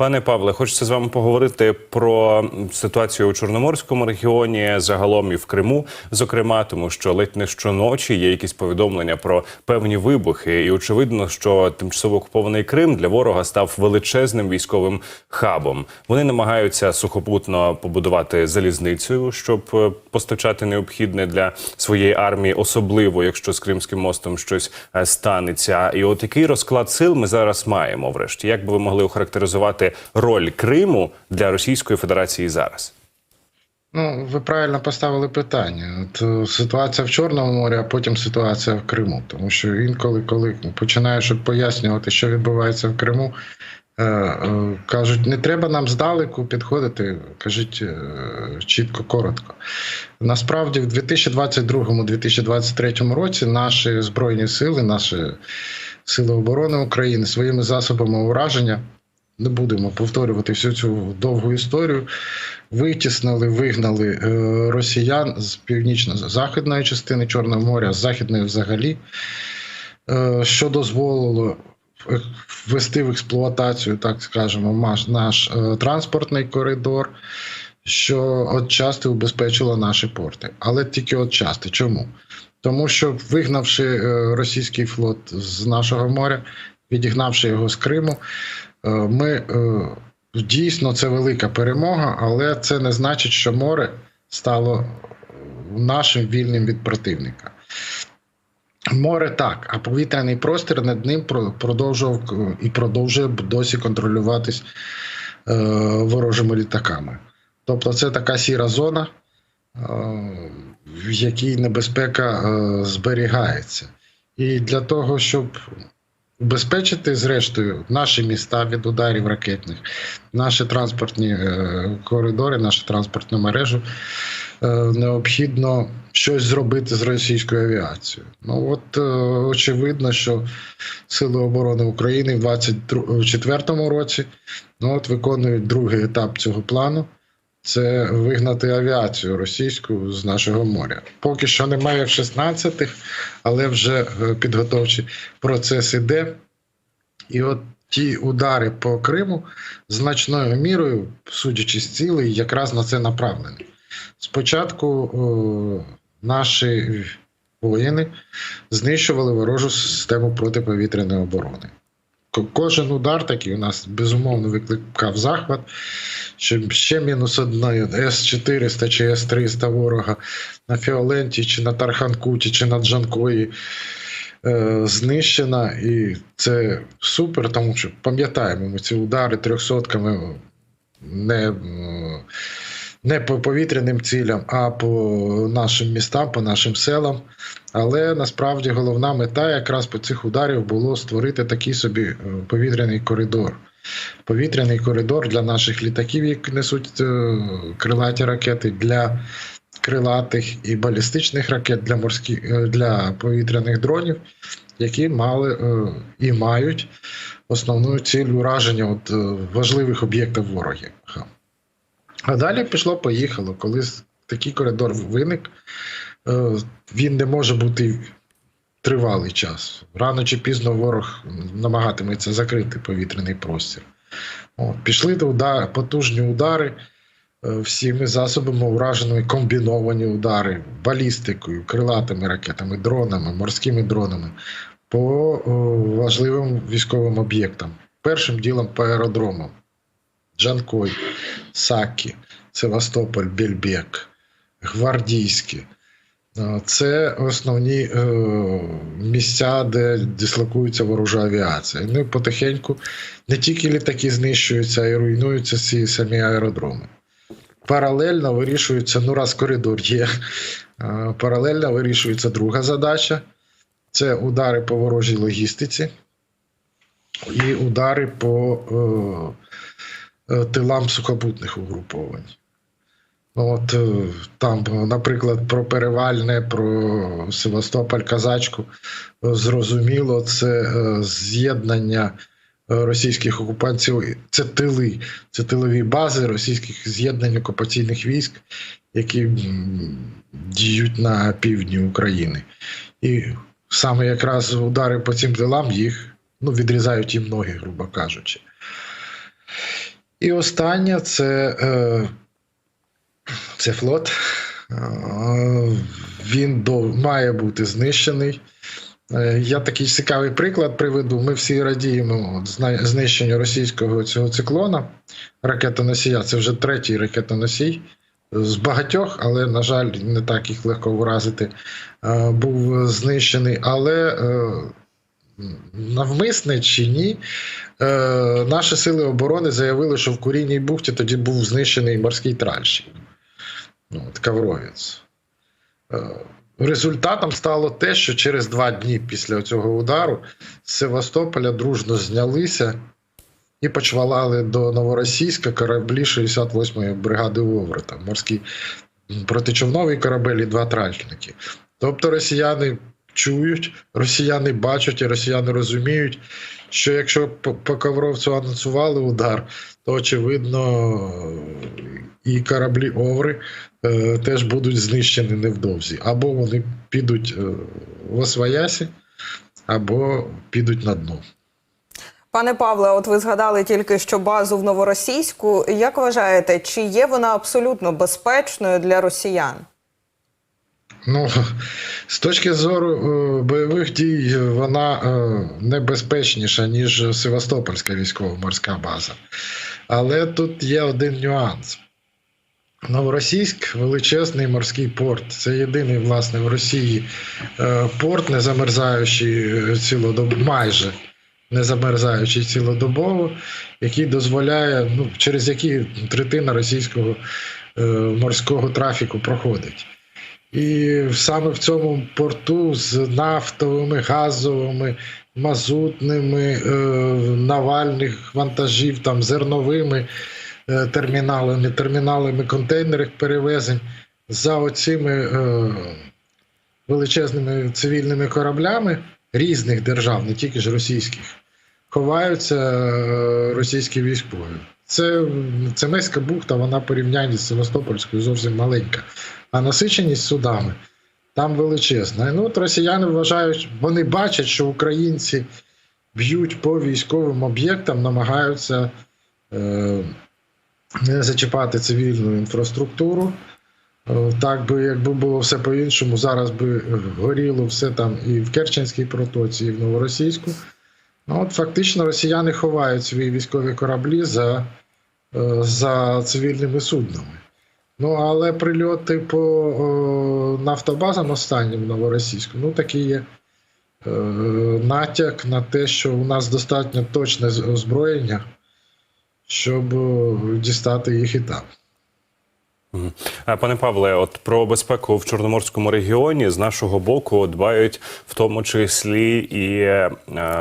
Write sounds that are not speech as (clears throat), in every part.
Пане Павле, хочеться з вами поговорити про ситуацію у Чорноморському регіоні, загалом і в Криму, зокрема, тому що ледь не щоночі є якісь повідомлення про певні вибухи, і очевидно, що тимчасово окупований Крим для ворога став величезним військовим хабом. Вони намагаються сухопутно побудувати залізницю, щоб е, постачати необхідне для своєї армії, особливо якщо з Кримським мостом щось е, станеться. І от який розклад сил ми зараз маємо, врешті, як би ви могли охарактеризувати роль Криму для Російської Федерації зараз? Ну, ви правильно поставили питання. От е, ситуація в Чорному морі, а потім ситуація в Криму. Тому що інколи, коли починаєш пояснювати, що відбувається в Криму, е, е, кажуть, не треба нам здалеку підходити, кажуть чітко, коротко. Насправді, в 2022-2023 році наші збройні сили, наші сили оборони України своїми засобами ураження. Не будемо повторювати всю цю довгу історію. Витіснили, вигнали е, росіян з північно-західної частини Чорного моря, з західної взагалі, е, що дозволило ввести в експлуатацію, так скажемо, наш, е, транспортний коридор, що отчасти убезпечило наші порти. Але тільки отчасти. Чому? Тому що, вигнавши російський флот з нашого моря, відігнавши його з Криму, ми е, дійсно це велика перемога, але це не значить, що море стало нашим вільним від противника. Море так, а повітряний простір над ним продовжував е, і продовжує досі контролюватись е, ворожими літаками. Тобто це така сіра зона, е, в якій небезпека е, зберігається. І для того, щоб убезпечити, зрештою, наші міста від ударів ракетних, наші транспортні е, коридори, нашу транспортну мережу, е, необхідно щось зробити з російською авіацією. Ну от е, очевидно, що Сили оборони України в 2024 році ну, от виконують другий етап цього плану. Це вигнати авіацію російську з нашого моря. Поки що немає в 16-х, але вже е, підготовчий процес іде. І от ті удари по Криму значною мірою, судячи з цілей, якраз на це направлені. Спочатку о, наші воїни знищували ворожу систему протиповітряної оборони. Кожен удар такий у нас безумовно викликав захват. Ще мінус одної С-400 чи С-300 ворога на Фіоленті, чи на Тарханкуті, чи на Джанкої е, знищена. І це супер, тому що пам'ятаємо ми ці удари трьохсотками не, не по повітряним цілям, а по нашим містам, по нашим селам. Але насправді головна мета якраз по цих ударів було створити такий собі е, повітряний коридор. Повітряний коридор для наших літаків, які несуть е, крилаті ракети, для крилатих і балістичних ракет для морських е, для повітряних дронів, які мали е, і мають основну ціль ураження от, важливих об'єктів ворогів. А далі пішло, поїхало. Коли такий коридор виник, він не може бути тривалий час. Рано чи пізно ворог намагатиметься закрити повітряний простір. От, пішли до удар, потужні удари е, всіми засобами ураженими комбіновані удари, балістикою, крилатими ракетами, дронами, морськими дронами по важливим військовим об'єктам. Першим ділом по аеродромам. Джанкой, Сакі, Севастополь, Бельбек, Гвардійське. Це основні е, місця, де дислокується ворожа авіація. Ну потихеньку не тільки літаки знищуються, й руйнуються ці самі аеродроми. Паралельно вирішується, ну раз коридор є, е, паралельно вирішується друга задача: це удари по ворожій логістиці і удари по е, е, тилам сухопутних угруповань. От е, там, наприклад, про Перевальне, про Севастополь, Казачку, е, зрозуміло, це е, з'єднання російських окупантів. Це тили, це тилові бази російських з'єднань окупаційних військ, які діють на півдні України. І саме якраз удари по цим тилам їх ну, відрізають їм ноги, грубо кажучи. І останнє це, це флот. Він до, має бути знищений. Е, Я такий цікавий приклад приведу. Ми всі радіємо знищенню російського цього циклона ракетоносія. Це вже третій ракетоносій з багатьох, але, на жаль, не так їх легко вразити. е, Був знищений. Але е, навмисне чи ні, наші сили оборони заявили, що в Курінній бухті тоді був знищений морський тральщик. Ну, от, Кавровець. Е, Результатом стало те, що через два дні після цього удару з Севастополя дружно знялися і почвалали до Новоросійська кораблі 68-ї бригади Овра, там морський протичовновий корабель і два тральники. Тобто росіяни чують, росіяни бачать і росіяни розуміють, що якщо по Ковровцю анонсували удар, то очевидно і кораблі Оври е, теж будуть знищені невдовзі. Або вони підуть е, в Освоясі, або підуть на дно. Пане Павле, от ви згадали тільки що базу в Новоросійську. Як вважаєте, чи є вона абсолютно безпечною для росіян? Ну, з точки зору е, бойових дій, вона небезпечніша, ніж Севастопольська військово-морська база. Але тут є один нюанс. Новоросійськ величезний морський порт. Це єдиний, власне, в Росії е, порт, не замерзаючий цілодобово, майже не замерзаючий цілодобово, який дозволяє, ну, через який третина російського е, морського трафіку проходить. І саме в цьому порту з нафтовими, газовими, мазутними, е, навальних вантажів, там, зерновими е, терміналами, терміналами контейнерних перевезень за оцими е, величезними цивільними кораблями різних держав, не тільки ж російських, ховаються російські військові. Це, це Меська бухта, вона в порівнянні з Севастопольською зовсім маленька. А насиченість судами там величезна. Ну, от росіяни вважають, вони бачать, що українці б'ють по військовим об'єктам, намагаються е, не зачіпати цивільну інфраструктуру. Е, Так би, якби було все по-іншому, зараз би горіло все там і в Керченській протоці, і в Новоросійську. Ну, от фактично росіяни ховають свої військові кораблі за, е, за цивільними суднами. Ну, але прильоти по о, нафтобазам останнім новоросійську, ну такий є е, натяк на те, що у нас достатньо точне озброєння, щоб дістати їх і там. Пане Павле, от про безпеку в Чорноморському регіоні з нашого боку дбають в тому числі і е,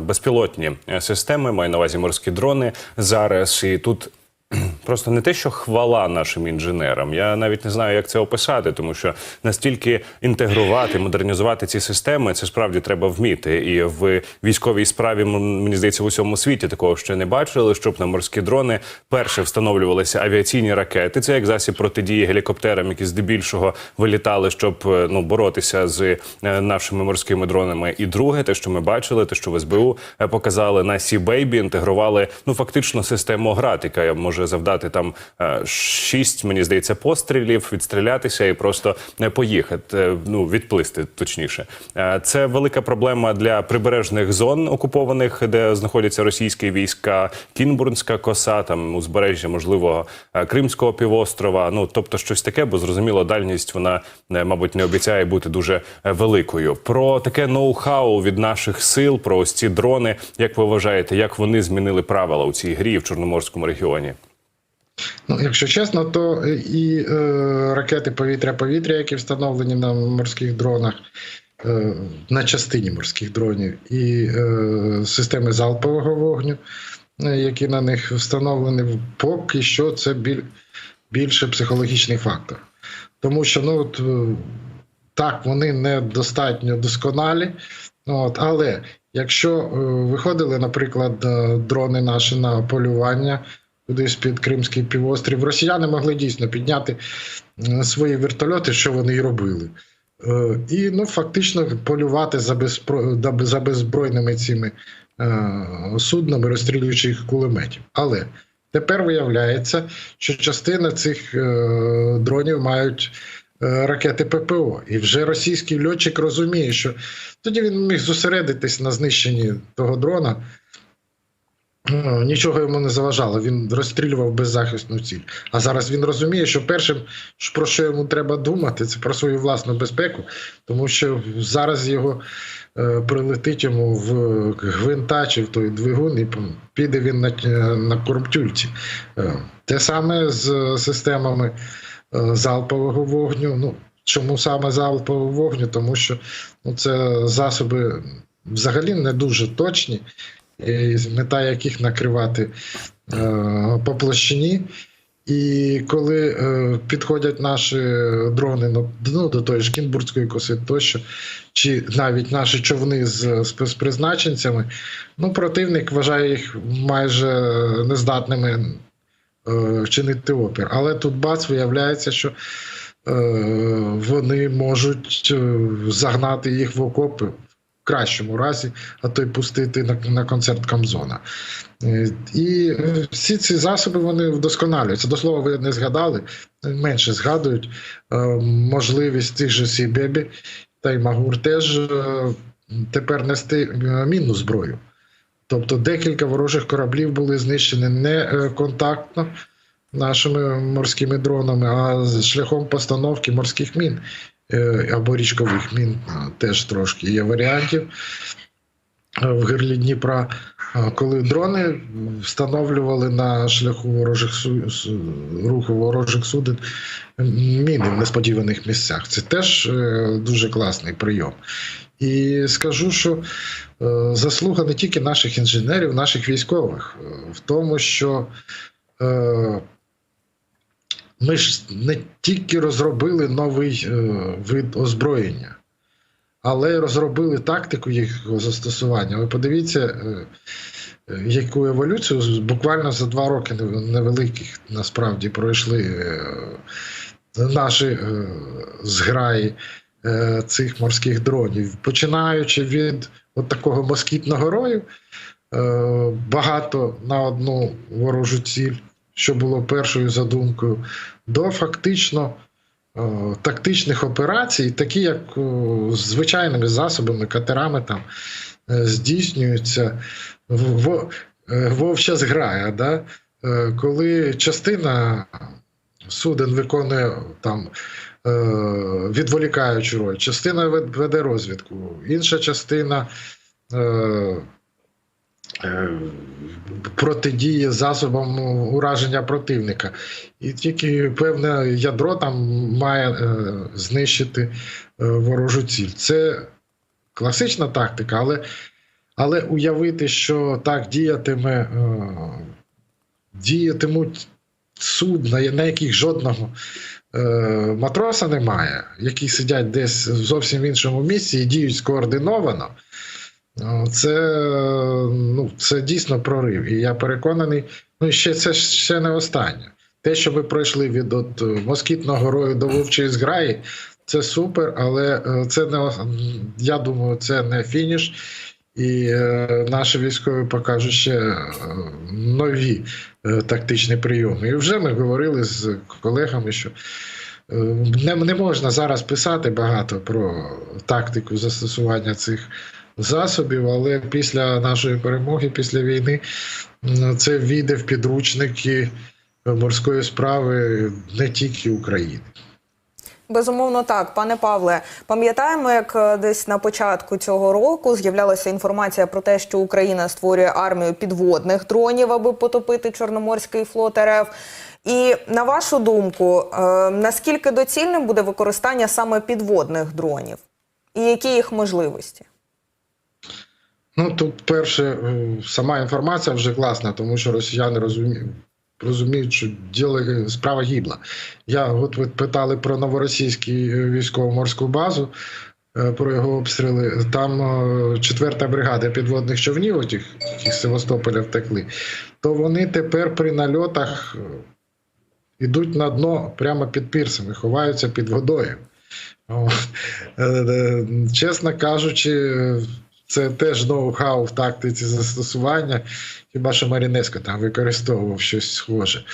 безпілотні системи, маю на увазі морські дрони зараз. І тут (clears throat) просто не те, що хвала нашим інженерам. Я навіть не знаю, як це описати, тому що настільки інтегрувати, модернізувати ці системи, це справді треба вміти. І в військовій справі мені здається, в усьому світі такого ще не бачили, щоб на морські дрони перше встановлювалися авіаційні ракети. Це як засіб протидії гелікоптерам, які здебільшого вилітали, щоб е, ну боротися з е, нашими морськими дронами. І друге, те, що ми бачили, те, що в СБУ е, показали на Сі Бейбі, інтегрували ну фактично систему град, яка може завдати там е, шість, мені здається, пострілів, відстрілятися і просто не поїхати. е, Ну відплисти точніше. Е, Це велика проблема для прибережних зон окупованих, де знаходяться російські війська, Кінбурнська коса, там узбережжя, можливо, е, Кримського півострова. Ну тобто щось таке, бо зрозуміло, дальність вона е, мабуть не обіцяє бути дуже е, великою. Про таке ноу-хау від наших сил, про ось ці дрони. Як ви вважаєте, як вони змінили правила у цій грі в Чорноморському регіоні? Ну, якщо чесно, то і е, ракети повітря-повітря, які встановлені на морських дронах, е, на частині морських дронів, і е, системи залпового вогню, е, які на них встановлені, поки що це біль, більше психологічний фактор. Тому що ну, от, е, так, вони недостатньо досконалі, от, але якщо е, виходили, наприклад, е, дрони наші на полювання кудись під Кримський півострів, росіяни могли дійсно підняти е, свої вертольоти, що вони і робили. Е, І ну, фактично полювати за, безпро... за беззбройними цими е, суднами, розстрілюючи їх кулеметів. Але тепер виявляється, що частина цих дронів мають ракети ППО. І вже російський льотчик розуміє, що тоді він міг зосередитись на знищенні того дрона. Ну, Нічого йому не заважало, він розстрілював беззахисну ціль. А зараз він розуміє, що першим, про що йому треба думати, це про свою власну безпеку, тому що зараз його е, прилетить йому в гвинта чи в той двигун, і піде він на, на кормтюльці. Е, те саме з системами е, залпового вогню. Ну, чому саме залпового вогню? Тому що ну, це засоби взагалі не дуже точні мета яких накривати е, по площині. І коли е, підходять наші дрони ну, ну, до тої ж Кінбурзької коси тощо, чи навіть наші човни з спецпризначенцями, ну, противник вважає їх майже нездатними е, чинити опір. Але тут бац, виявляється, що е, вони можуть е, загнати їх в окопи кращому разі, а то й пустити на, на концерт Камзона. Е, І е, всі ці засоби вони вдосконалюються. До слова, ви не згадали, менше згадують е, можливість тих же Сібебі та й Магур теж тепер нести мінну зброю. Тобто декілька ворожих кораблів були знищені не контактно нашими морськими дронами, а шляхом постановки морських мін або річкових мін е, теж трошки є варіантів е, в гирлі Дніпра. Е, Коли дрони встановлювали на шляху ворожих руху ворожих суден міни в несподіваних місцях. Це теж е, дуже класний прийом. І скажу, що е, заслуга не тільки наших інженерів, наших військових е, в тому, що е, ми ж не тільки розробили новий е, вид озброєння, але й розробили тактику їх застосування. Ви подивіться, е, е, яку еволюцію буквально за два роки невеликих насправді пройшли наші зграї цих морських дронів, починаючи від от такого москітного рою, багато на одну ворожу ціль, що було першою задумкою, до фактично е, тактичних операцій, такі як е, звичайними засобами, катерами там е, здійснюються вовча зграя, да? Коли частина суден виконує там відволікаючу роль, частина веде розвідку, інша частина. Е, Протидіє засобам ураження противника, і тільки певне ядро там має е, знищити е, ворожу ціль. Це класична тактика, але, але уявити, що так діятиме, діятимуть судна, на яких жодного матроса немає, які сидять десь в зовсім іншому місці і діють скоординовано. О, Це, ну, це дійсно прорив. І я переконаний, ну ще це ще не останнє. Те, що ви пройшли від от, москітного рою до вовчої зграї, це супер, але е, це не я думаю, це не фініш. І е, наші військові покажуть ще е, нові е, тактичні прийоми. І вже ми говорили з колегами, що е, не, не можна зараз писати багато про тактику застосування цих засобів, але після нашої перемоги, після війни, це війде в підручники морської справи не тільки України. Безумовно, так, пане Павле. Пам'ятаємо, як е, десь на початку цього року з'являлася інформація про те, що Україна створює армію підводних дронів, аби потопити Чорноморський флот РФ. І на вашу думку, е, наскільки доцільним буде використання саме підводних дронів, і які їх можливості? Ну тут перше, е, сама інформація вже класна, тому що росіяни розуміють. Розуміють, що діло справа гібла. Я от ви питали про новоросійську військово-морську базу, е, про його обстріли. Там е, четверта бригада підводних човнів, які з Севастополя втекли, то вони тепер при нальотах е, йдуть на дно прямо під пірсами, ховаються під водою. Е, е, Чесно кажучи, це теж ноу-хау в тактиці застосування. Хіба що Марінеско там використовував щось схоже.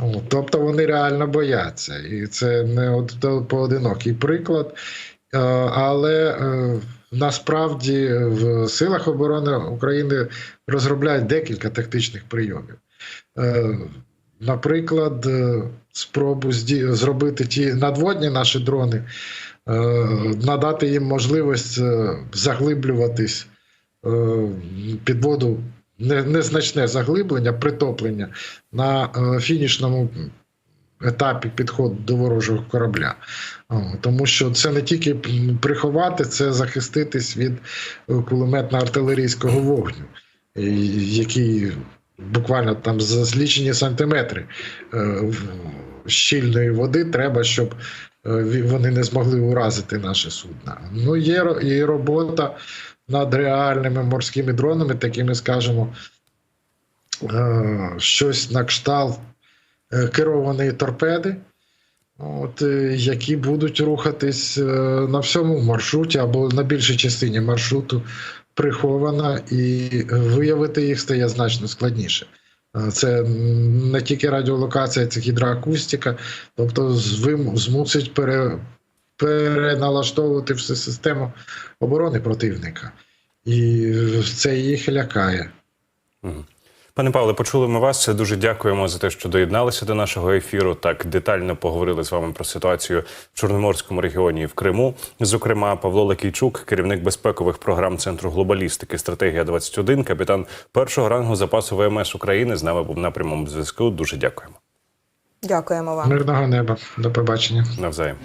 О, Тобто вони реально бояться. І це не од- поодинокий приклад. Е, Але е, насправді в силах оборони України розробляють декілька тактичних прийомів. Е, Наприклад, спробу зробити ті надводні наші дрони, надати їм можливість е, заглиблюватись е, під воду незначне заглиблення, притоплення на е, фінішному етапі підходу до ворожого корабля. Тому що це не тільки приховати, це захиститись від е, кулеметно-артилерійського вогню, е, який буквально там за злічені сантиметри е, щільної води треба, щоб е, вони не змогли уразити наше судно. Ну, є і робота над реальними морськими дронами, такими, скажімо, е, щось на кшталт е, керованої торпеди, от, е, які будуть рухатись е, на всьому маршруті або на більшій частині маршруту прихована, і виявити їх стає значно складніше. Це не тільки радіолокація, це гідроакустика, тобто змусить пере, переналаштовувати всю систему оборони противника. І це їх лякає. Пане Павле, почули ми вас. Дуже дякуємо за те, що доєдналися до нашого ефіру. Так детально поговорили з вами про ситуацію в Чорноморському регіоні і в Криму. Зокрема, Павло Лакійчук, керівник безпекових програм Центру глобалістики, стратегія 21 капітан першого рангу запасу ВМС України. З нами був на прямому зв'язку. Дуже дякуємо. Дякуємо вам. Мирного неба. До побачення. Навзаєм.